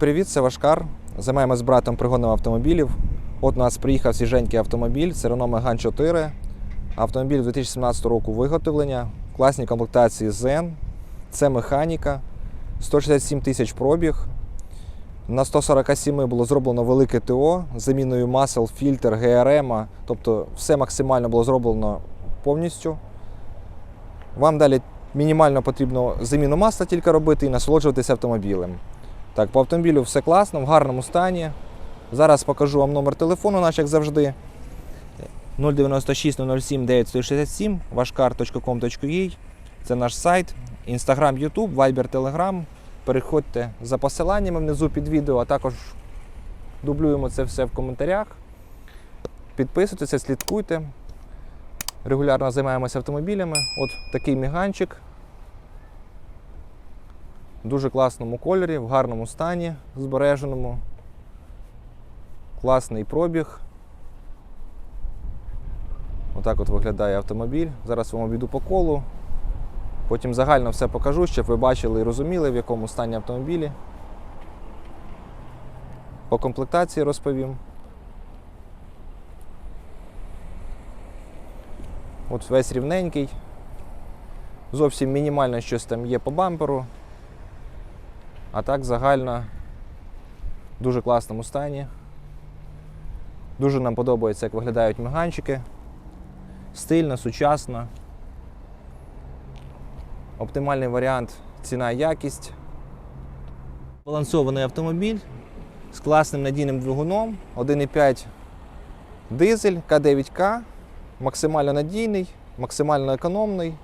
Привіт, це Вашкар. Займаємось з братом пригоном автомобілів. От у нас приїхав свіженький автомобіль, це Renault Megane 4. Автомобіль 2017 року виготовлення, в класній комплектації Zen. Це механіка, 167 тисяч пробіг. На 147 було зроблено велике ТО з заміною масел, фільтр, ГРМ, тобто все максимально було зроблено повністю. Вам далі мінімально потрібно заміну масла тільки робити і насолоджуватися автомобілем. Так, по автомобілю все класно, в гарному стані. Зараз покажу вам номер телефону, наш, як завжди. 096 07 967 вашкар.com.ua Це наш сайт, Instagram, YouTube, Viber, Telegram. Переходьте за посиланнями внизу під відео, а також дублюємо це все в коментарях. Підписуйтеся, слідкуйте. Регулярно займаємося автомобілями. От такий міганчик. В дуже класному кольорі, в гарному стані, збереженому. Класний пробіг. Отак от виглядає автомобіль. Зараз вам обійду по колу. Потім загально все покажу, щоб ви бачили і розуміли, в якому стані автомобілі. По комплектації розповім. От весь рівненький. Зовсім мінімально щось там є по бамперу. А так загально в дуже класному стані. Дуже нам подобається, як виглядають меганчики. Стильно, сучасно. Оптимальний варіант ціна якість. Балансований автомобіль з класним надійним двигуном 1,5 дизель К9К. Максимально надійний, максимально економний.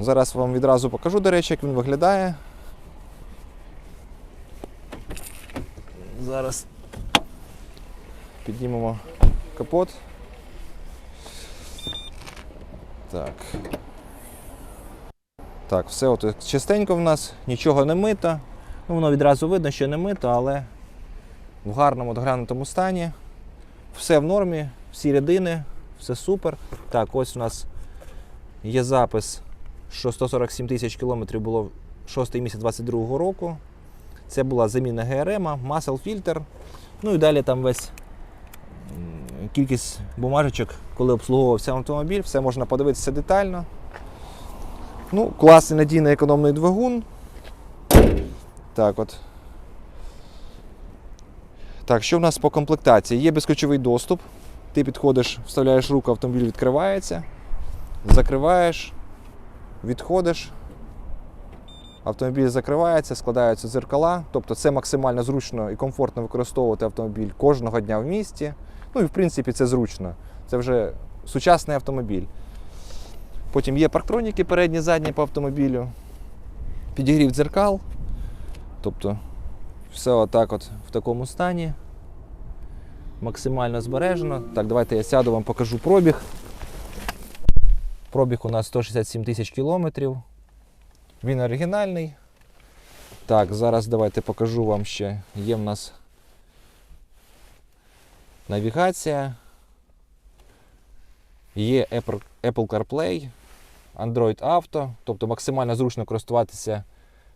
Зараз вам відразу покажу, до речі, як він виглядає. Зараз піднімемо капот. Так. Так, все от чистенько в нас, нічого не мито. Ну, воно відразу видно, що не мито, але в гарному доглянутому стані. Все в нормі, всі рядини, все супер. Так, ось у нас є запис, що 147 тисяч кілометрів було в 6 місяць 22 року. Це була заміна ГРМ, масел фільтр. Ну і далі там весь кількість бумажечок, коли обслуговувався автомобіль, все можна подивитися детально. Ну, класний надійний економний двигун. Так от. Так, що в нас по комплектації? Є безключовий доступ. Ти підходиш, вставляєш руку, автомобіль відкривається. Закриваєш, відходиш. Автомобіль закривається, складаються дзеркала. Тобто це максимально зручно і комфортно використовувати автомобіль кожного дня в місті. Ну і в принципі це зручно. Це вже сучасний автомобіль. Потім є парктроніки передні, задні по автомобілю. Підігрів дзеркал. Тобто все отак от в такому стані. Максимально збережено. Так, давайте я сяду, вам покажу пробіг. Пробіг у нас 167 тисяч кілометрів. Він оригінальний. Так, зараз давайте покажу вам ще. Є в нас навігація. Є Apple CarPlay, Android Auto, тобто максимально зручно користуватися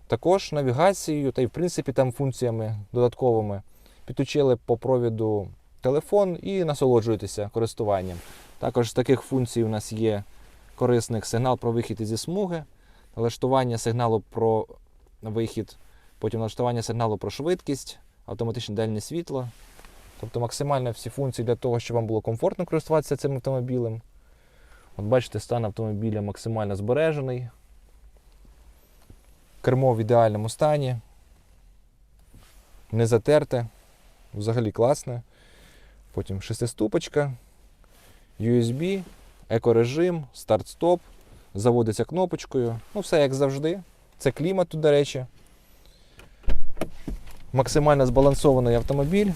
також навігацією та й в принципі там функціями додатковими. Підключили по провіду телефон і насолоджуєтеся користуванням. Також з таких функцій у нас є корисних сигнал про вихід зі смуги, налаштування сигналу про вихід, потім налаштування сигналу про швидкість, автоматичне дальнє світло. Тобто максимально всі функції для того, щоб вам було комфортно користуватися цим автомобілем. От бачите, стан автомобіля максимально збережений. Кермо в ідеальному стані. Не затерте. Взагалі класне. Потім шестиступочка, USB, екорежим, старт-стоп, заводиться кнопочкою. Ну, все як завжди. Це клімат тут, до речі. Максимально збалансований автомобіль.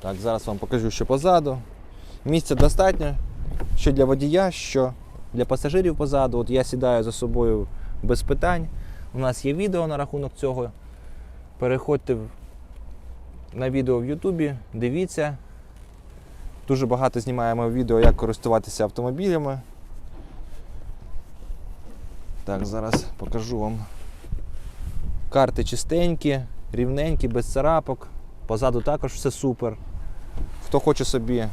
Так, зараз вам покажу, що позаду. Місця достатньо, що для водія, що для пасажирів позаду. От я сідаю за собою без питань. У нас є відео на рахунок цього. Переходьте на відео в Ютубі, дивіться. Дуже багато знімаємо відео, як користуватися автомобілями. Так, зараз покажу вам Карти чистенькі, рівненькі, без царапок. Позаду також все супер. Хто хоче собі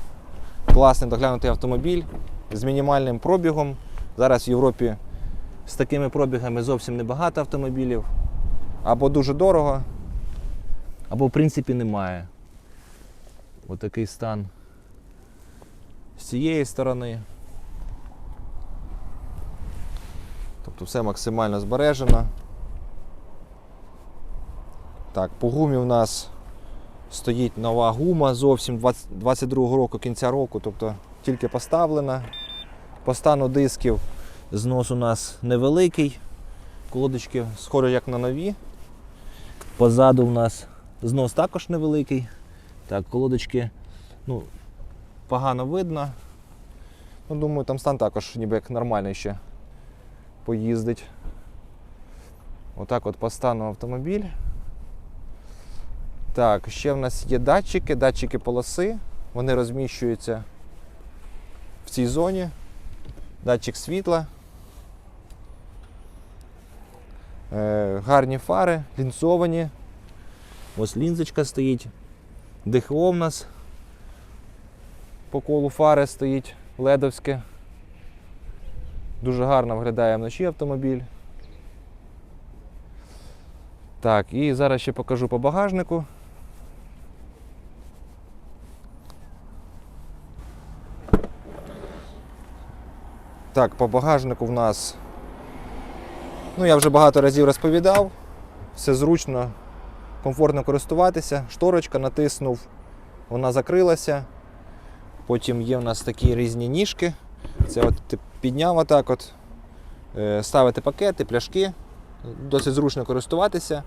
класний доглянутий автомобіль з мінімальним пробігом. Зараз в Європі з такими пробігами зовсім небагато автомобілів. Або дуже дорого, або в принципі немає. Отакий стан з цієї сторони. Тобто все максимально збережено. Так, по гумі у нас стоїть нова гума зовсім 20 22 року, кінця року, тобто тільки поставлена. По стану дисків знос у нас невеликий. Колодочки схожі як на нові. Позаду у нас знос також невеликий. Так, колодочки ну, погано видно. Ну, думаю, там стан також ніби як нормальний ще поїздить. Отак от по стану автомобіль. Так, ще в нас є датчики, датчики полоси. Вони розміщуються в цій зоні. Датчик світла. Е, гарні фари, лінзовані. Ось лінзочка стоїть. ДХО в нас по колу фари стоїть ледовське. Дуже гарно виглядає вночі автомобіль. Так, і зараз ще покажу по багажнику. Так, по багажнику в нас. Ну, я вже багато разів розповідав. Все зручно, комфортно користуватися. Шторочка натиснув, вона закрилася. Потім є в нас такі різні ніжки. Це от ти підняв отак от, е, ставити пакети, пляшки. Досить зручно користуватися.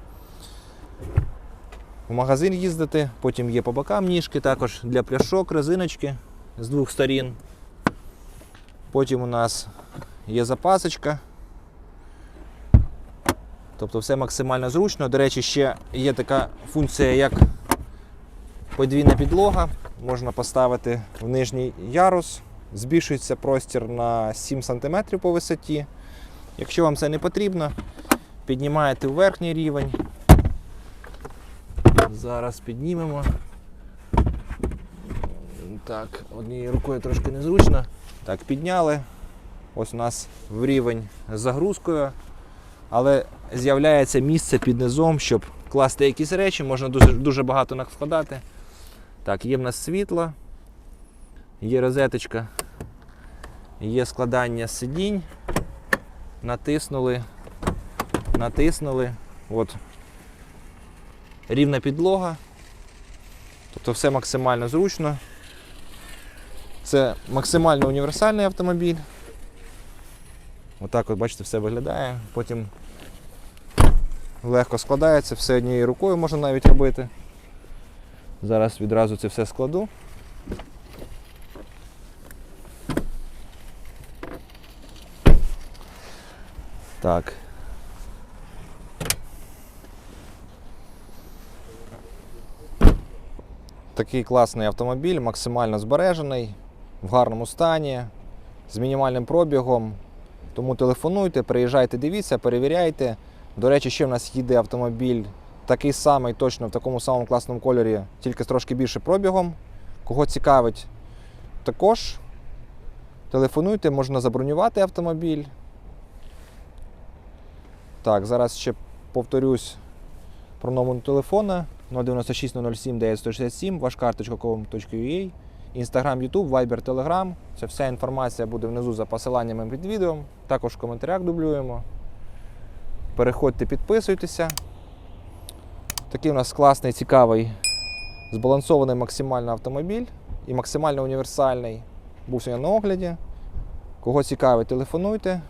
В магазин їздити, потім є по бокам ніжки також для пляшок, резиночки з двох сторін. Потім у нас є запасочка. Тобто все максимально зручно. До речі, ще є така функція, як подвійна підлога. Можна поставити в нижній ярус, збільшується простір на 7 см по висоті. Якщо вам це не потрібно, піднімаєте в верхній рівень. Зараз піднімемо. Так, однією рукою трошки незручно. Так, підняли. Ось у нас в рівень з загрузкою. Але з'являється місце під низом, щоб класти якісь речі, можна дуже, дуже багато накладати. Так, є в нас світло, є розеточка, є складання сидінь. Натиснули, натиснули. От. Рівна підлога. Тобто все максимально зручно. Це максимально універсальний автомобіль. Отак от, бачите, все виглядає. Потім легко складається, все однією рукою можна навіть робити. Зараз відразу це все складу. Так. Такий класний автомобіль, максимально збережений, в гарному стані, з мінімальним пробігом. Тому телефонуйте, приїжджайте, дивіться, перевіряйте. До речі, ще в нас їде автомобіль такий самий, точно в такому самому класному кольорі, тільки з трошки більше пробігом. Кого цікавить, також телефонуйте, можна забронювати автомобіль. Так, зараз ще повторюсь про номер телефона 096 007 9167, ваш карточка.com.ua, Інстаграм, Ютуб, Viber, Telegram. Це вся інформація буде внизу за посиланнями під відео. Також в коментарях дублюємо. Переходьте, підписуйтеся. Такий у нас класний, цікавий, збалансований максимально автомобіль і максимально універсальний. Був сьогодні на огляді. Кого цікавить, телефонуйте.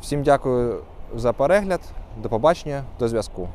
Всім дякую за перегляд. До побачення, до зв'язку.